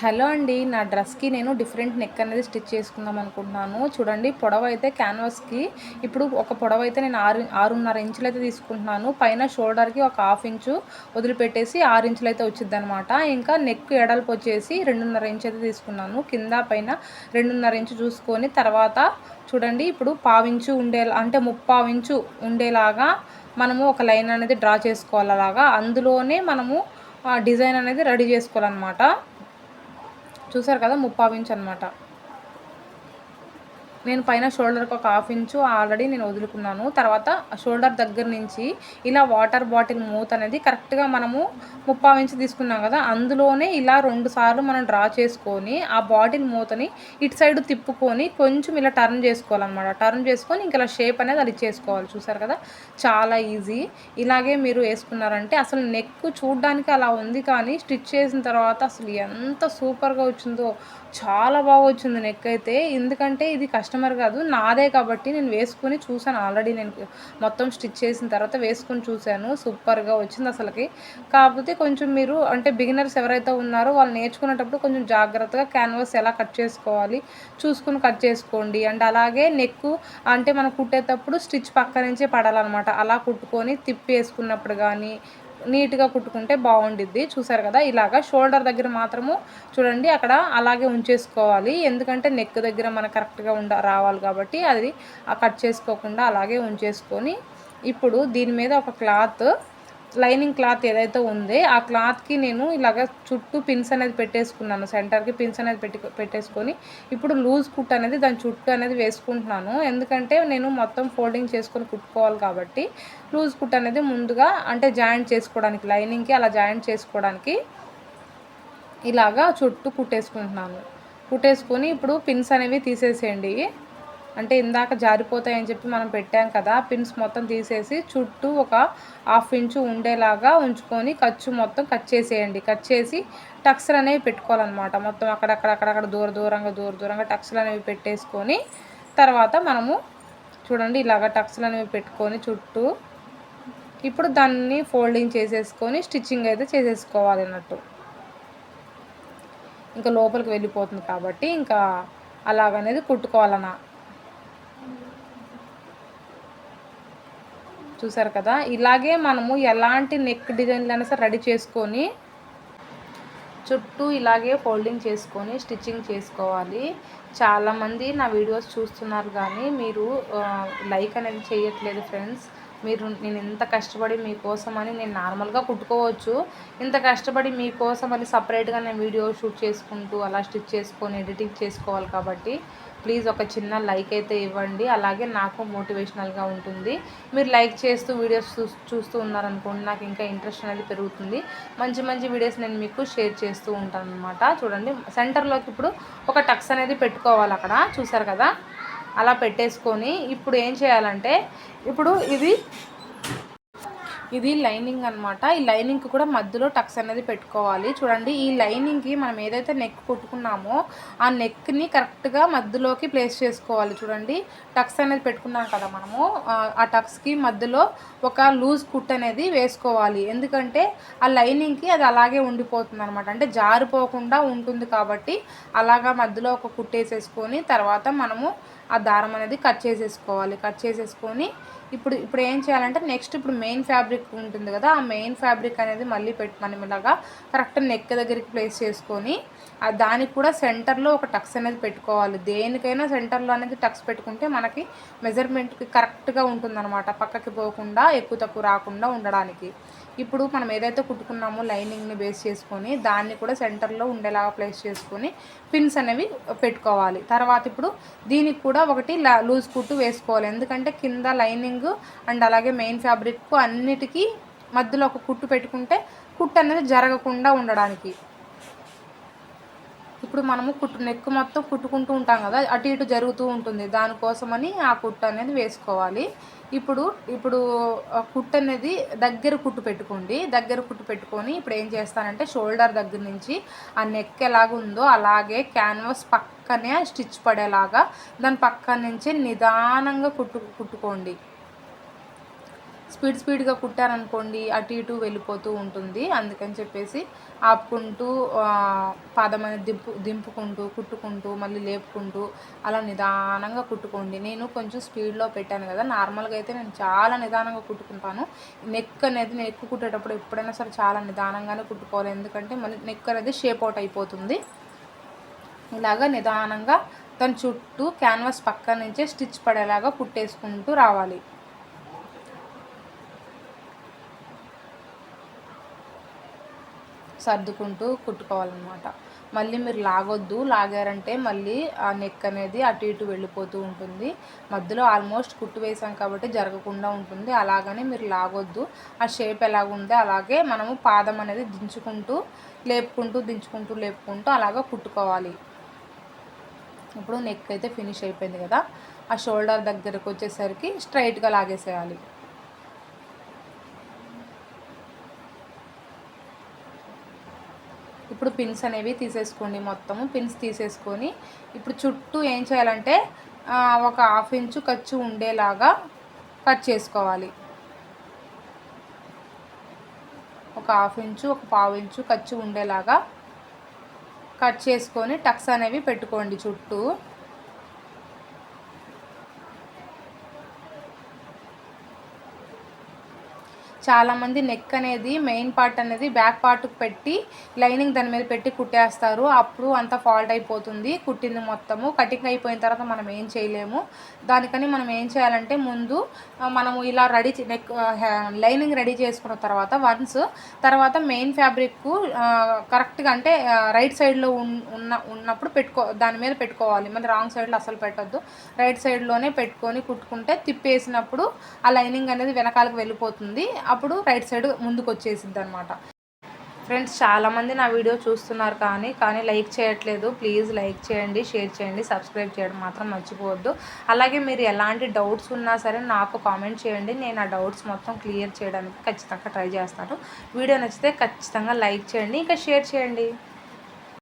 Hello అండి నా డ్రెస్కి నేను డిఫరెంట్ నెక్ అనేది స్టిచ్ చేసుకుందాం అనుకుంటున్నాను. చూడండి పొడవ అయితే క్యాన్వాస్కి. ఇప్పుడు ఒక పొడవ అయితే నేను ఆరు ఆరున్నర ఇంచులు అయితే తీసుకుంటున్నాను. పైన షోల్డర్కి ఒక హాఫ్ ఇంచు వదిలిపెట్టేసి ఆరు ఇంచులు అయితే వచ్చింది అనమాట ఇంకా నెక్ ఎడల్పు వచ్చేసి రెండున్నర ఇంచు అయితే తీసుకున్నాను. కింద పైన రెండున్నర ఇంచు చూసుకొని తర్వాత చూడండి ఇప్పుడు పావించు ఉండేలా అంటే ముప్పావించు ఉండేలాగా మనము ఒక లైన్ అనేది డ్రా చేసుకోవాలి అలాగా అందులోనే మనము డిజైన్ అనేది రెడీ చేసుకోవాలన్నమాట. చూసారు కదా ముప్పావు ఇంచ్ అనమాట నేను పైన షోల్డర్కి ఒక హాఫ్ ఇంచు ఆల్రెడీ నేను వదులుకున్నాను. తర్వాత షోల్డర్ దగ్గర నుంచి ఇలా వాటర్ బాటిల్ మూత అనేది కరెక్ట్గా మనము ముప్పావు ఇంచు తీసుకున్నాం కదా అందులోనే ఇలా రెండు సార్లు మనం డ్రా చేసుకొని ఆ బాటిల్ మూతని ఇటు సైడ్ తిప్పుకొని కొంచెం ఇలా టర్న్ చేసుకోవాలన్నమాట. టర్న్ చేసుకొని ఇంకా ఇలా షేప్ అనేది అది చేసుకోవాలి చూసారు కదా? చాలా ఈజీ. ఇలాగే మీరు వేసుకున్నారంటే అసలు నెక్ చూడడానికి అలా ఉంది కానీ స్టిచ్ చేసిన తర్వాత అసలు ఎంత సూపర్గా వచ్చిందో చాలా బాగా వచ్చింది నెక్ అయితే. ఎందుకంటే ఇది కష్టం కస్టమర్ కాదు నాదే కాబట్టి నేను వేసుకుని చూసాను ఆల్రెడీ నేను మొత్తం స్టిచ్ చేసిన తర్వాత వేసుకుని చూశాను. సూపర్గా వచ్చింది అసలుకి. కాకపోతే కొంచెం మీరు అంటే బిగినర్స్ ఎవరైతే ఉన్నారో వాళ్ళు నేర్చుకునేటప్పుడు కొంచెం జాగ్రత్తగా క్యాన్వాస్ ఎలా కట్ చేసుకోవాలి చూసుకుని కట్ చేసుకోండి. అండ్ అలాగే నెక్ అంటే మనం కుట్టేటప్పుడు స్టిచ్ పక్క నుంచే పడాలన్నమాట. అలా కుట్టుకొని తిప్పి వేసుకున్నప్పుడు కానీ నీట్గా కుట్టుకుంటే బాగుండిద్ది చూసారు కదా ఇలాగా షోల్డర్ దగ్గర మాత్రము చూడండి అక్కడ అలాగే ఉంచేసుకోవాలి. ఎందుకంటే నెక్ దగ్గర మనకు కరెక్ట్గా ఉండ రావాలి కాబట్టి అది కట్ చేసుకోకుండా అలాగే ఉంచేసుకొని ఇప్పుడు దీని మీద ఒక క్లాత్ లైనింగ్ క్లాత్ ఏదైతే ఉంది ఆ క్లాత్కి నేను ఇలాగ చుట్టూ పిన్స్ అనేది పెట్టేసుకున్నాను. సెంటర్కి పిన్స్ అనేది పెట్టి పెట్టేసుకొని ఇప్పుడు లూజ్ కుట్ అనేది దాని చుట్టూ అనేది వేసుకుంటున్నాను. ఎందుకంటే నేను మొత్తం ఫోల్డింగ్ చేసుకొని కుట్టుకోవాలి కాబట్టి లూజ్ కుట్ అనేది ముందుగా అంటే జాయింట్ చేసుకోవడానికి లైనింగ్కి అలా జాయింట్ చేసుకోవడానికి ఇలాగా చుట్టూ కుట్టేసుకుంటున్నాను. కుట్టేసుకొని ఇప్పుడు పిన్స్ అనేవి తీసేసేయండి. అంటే ఇందాక జారిపోతాయని చెప్పి మనం పెట్టాం కదా పిన్స్ మొత్తం తీసేసి చుట్టూ ఒక హాఫ్ ఇంచు ఉండేలాగా ఉంచుకొని ఖర్చు మొత్తం కట్ చేసేయండి. కట్ చేసి టక్స్లు అనేవి పెట్టుకోవాలన్నమాట. మొత్తం అక్కడక్కడ అక్కడక్కడ దూర దూరంగా దూర దూరంగా టక్స్లు అనేవి పెట్టేసుకొని తర్వాత మనము చూడండి ఇలాగ టక్స్లు అనేవి పెట్టుకొని చుట్టూ ఇప్పుడు దాన్ని ఫోల్డింగ్ చేసేసుకొని స్టిచ్చింగ్ అయితే చేసేసుకోవాలి అన్నట్టు. ఇంకా లోపలికి వెళ్ళిపోతుంది కాబట్టి ఇంకా అలాగనేది కుట్టుకోవాలన్నా. చూసారు కదా? ఇలాగే మనము ఎలాంటి నెక్ డిజైన్లు అయినా సరే రెడీ చేసుకొని చుట్టూ ఇలాగే ఫోల్డింగ్ చేసుకొని స్టిచ్చింగ్ చేసుకోవాలి. చాలామంది నా వీడియోస్ చూస్తున్నారు కానీ మీరు లైక్ అనేది చేయట్లేదు ఫ్రెండ్స్. మీరు నేను ఇంత కష్టపడి మీకోసం అని నేను నార్మల్గా కుట్టుకోవచ్చు. ఇంత కష్టపడి మీకోసం అని సపరేట్గా నేను వీడియో షూట్ చేసుకుంటూ అలా స్టిచ్ చేసుకొని ఎడిటింగ్ చేసుకోవాలి కాబట్టి ప్లీజ్ ఒక చిన్న లైక్ అయితే ఇవ్వండి. అలాగే నాకు మోటివేషనల్గా ఉంటుంది. మీరు లైక్ చేస్తూ వీడియోస్ చూ చూస్తూ ఉన్నారనుకోండి నాకు ఇంకా ఇంట్రెస్ట్ అనేది పెరుగుతుంది. మంచి మంచి వీడియోస్ నేను మీకు షేర్ చేస్తూ ఉంటాను అనమాట చూడండి సెంటర్లోకి ఇప్పుడు ఒక టక్స్ అనేది పెట్టుకోవాలి అక్కడ. చూసారు కదా? అలా పెట్టేసుకొని ఇప్పుడు ఏం చేయాలంటే ఇప్పుడు ఇది ఇది లైనింగ్ అనమాట ఈ లైనింగ్ కూడా మధ్యలో టక్స్ అనేది పెట్టుకోవాలి. చూడండి ఈ లైనింగ్కి మనం ఏదైతే నెక్ కుట్టుకున్నామో ఆ నెక్ని కరెక్ట్గా మధ్యలోకి ప్లేస్ చేసుకోవాలి. చూడండి టక్స్ అనేది పెట్టుకున్నాం కదా మనము. ఆ టక్స్కి మధ్యలో ఒక లూజ్ కుట్ అనేది వేసుకోవాలి. ఎందుకంటే ఆ లైనింగ్కి అది అలాగే ఉండిపోతుంది అనమాట అంటే జారిపోకుండా ఉంటుంది కాబట్టి అలాగా మధ్యలో ఒక కుట్టేసేసుకొని తర్వాత మనము ఆ దారం అనేది కట్ చేసేసుకోవాలి. కట్ చేసేసుకొని ఇప్పుడు ఇప్పుడు ఏం చేయాలంటే నెక్స్ట్ ఇప్పుడు మెయిన్ ఫ్యాబ్రిక్ ఉంటుంది కదా ఆ మెయిన్ ఫ్యాబ్రిక్ అనేది మళ్ళీ పెట్టి మనం ఇలాగా కరెక్ట్ నెక్ దగ్గరికి ప్లేస్ చేసుకొని దానికి కూడా సెంటర్లో ఒక టక్స్ అనేది పెట్టుకోవాలి. దేనికైనా సెంటర్లో అనేది టక్స్ పెట్టుకుంటే మనకి మెజర్మెంట్కి కరెక్ట్గా ఉంటుందన్నమాట. పక్కకి పోకుండా ఎక్కువ తక్కువ రాకుండా ఉండడానికి. ఇప్పుడు మనం ఏదైతే కుట్టుకున్నామో లైనింగ్ని బేస్ చేసుకొని దాన్ని కూడా సెంటర్లో ఉండేలాగా ప్లేస్ చేసుకొని పిన్స్ అనేవి పెట్టుకోవాలి. తర్వాత ఇప్పుడు దీనికి కూడా ఒకటి లూజ్ కుట్టు వేసుకోవాలి. ఎందుకంటే కింద లైనింగ్ అండ్ అలాగే మెయిన్ ఫ్యాబ్రిక్ అన్నిటికీ మధ్యలో ఒక కుట్టు పెట్టుకుంటే కుట్టు అనేది జరగకుండా ఉండడానికి. ఇప్పుడు మనము కుట్టు నెక్ మొత్తం కుట్టుకుంటూ ఉంటాం కదా అటు ఇటు జరుగుతూ ఉంటుంది. దానికోసమని ఆ కుట్టు అనేది వేసుకోవాలి. ఇప్పుడు ఇప్పుడు కుట్టు అనేది దగ్గర కుట్టు పెట్టుకోండి. దగ్గర కుట్టు పెట్టుకొని ఇప్పుడు ఏం చేస్తానంటే షోల్డర్ దగ్గర నుంచి ఆ నెక్ ఎలాగుందో అలాగే క్యాన్వాస్ పక్కనే స్టిచ్ పడేలాగా దాని పక్క నుంచి నిదానంగా కుట్టు కుట్టుకోండి. స్పీడ్ స్పీడ్గా కుట్టారనుకోండి అటు ఇటు వెళ్ళిపోతూ ఉంటుంది. అందుకని చెప్పేసి ఆపుకుంటూ పాదం అనేది దింపు దింపుకుంటూ కుట్టుకుంటూ మళ్ళీ లేపుకుంటూ అలా నిదానంగా కుట్టుకోండి. నేను కొంచెం స్పీడ్లో పెట్టాను కదా నార్మల్గా అయితే నేను చాలా నిదానంగా కుట్టుకుంటాను. నెక్ అనేది నెక్ కుట్టేటప్పుడు ఎప్పుడైనా సరే చాలా నిదానంగానే కుట్టుకోవాలి. ఎందుకంటే మళ్ళీ నెక్ అనేది షేప్ అవుట్ అయిపోతుంది. ఇలాగా నిదానంగా దాని చుట్టూ క్యాన్వాస్ పక్క నుంచే స్టిచ్ పడేలాగా కుట్టేసుకుంటూ రావాలి. సర్దుకుంటూ కుట్టుకోవాలన్నమాట. మళ్ళీ మీరు లాగొద్దు లాగారంటే మళ్ళీ ఆ నెక్ అనేది అటు ఇటు వెళ్ళిపోతూ ఉంటుంది. మధ్యలో ఆల్మోస్ట్ కుట్టు వేసాం కాబట్టి జరగకుండా ఉంటుంది. అలాగని మీరు లాగొద్దు. ఆ షేప్ ఎలాగుందో అలాగే మనము పాదం అనేది దించుకుంటూ లేపుకుంటూ దించుకుంటూ లేపుకుంటూ అలాగా కుట్టుకోవాలి. ఇప్పుడు నెక్ అయితే ఫినిష్ అయిపోయింది కదా. ఆ షోల్డర్ దగ్గరకు వచ్చేసరికి స్ట్రైట్గా లాగేసేయాలి. ఇప్పుడు పిన్స్ అనేవి తీసేసుకోండి మొత్తము. పిన్స్ తీసేసుకొని ఇప్పుడు చుట్టూ ఏం చేయాలంటే ఒక హాఫ్ ఇంచు ఖర్చు ఉండేలాగా కట్ చేసుకోవాలి. ఒక హాఫ్ ఇంచు ఒక పావు ఇంచు ఖర్చు ఉండేలాగా కట్ చేసుకొని టక్స్ అనేవి పెట్టుకోండి చుట్టూ. చాలామంది నెక్ అనేది మెయిన్ పార్ట్ అనేది బ్యాక్ పార్ట్కి పెట్టి లైనింగ్ దాని మీద పెట్టి కుట్టేస్తారు. అప్పుడు అంత ఫాల్ట్ అయిపోతుంది. కుట్టింది మొత్తము. కటింగ్ అయిపోయిన తర్వాత మనం ఏం చేయలేము. దానికని మనం ఏం చేయాలంటే ముందు మనము ఇలా రెడీ నెక్ లైనింగ్ రెడీ చేసుకున్న తర్వాత వన్స్ తర్వాత మెయిన్ ఫ్యాబ్రిక్ కరెక్ట్గా అంటే రైట్ సైడ్లో ఉన్న ఉన్నప్పుడు పెట్టుకో దాని మీద పెట్టుకోవాలి. మరి రాంగ్ సైడ్లో అసలు పెట్టొద్దు. రైట్ సైడ్లోనే పెట్టుకొని కుట్టుకుంటే తిప్పేసినప్పుడు ఆ లైనింగ్ అనేది వెనకాలకు వెళ్ళిపోతుంది. అప్పుడు రైట్ సైడ్ ముందుకు వచ్చేసింది అనమాట ఫ్రెండ్స్ చాలామంది నా వీడియో చూస్తున్నారు కానీ కానీ లైక్ చేయట్లేదు. ప్లీజ్ లైక్ చేయండి షేర్ చేయండి సబ్స్క్రైబ్ చేయడం మాత్రం మర్చిపోవద్దు. అలాగే మీరు ఎలాంటి డౌట్స్ ఉన్నా సరే నాకు కామెంట్ చేయండి. నేను ఆ డౌట్స్ మొత్తం క్లియర్ చేయడానికి ఖచ్చితంగా ట్రై చేస్తాను. వీడియో నచ్చితే ఖచ్చితంగా లైక్ చేయండి ఇంకా షేర్ చేయండి.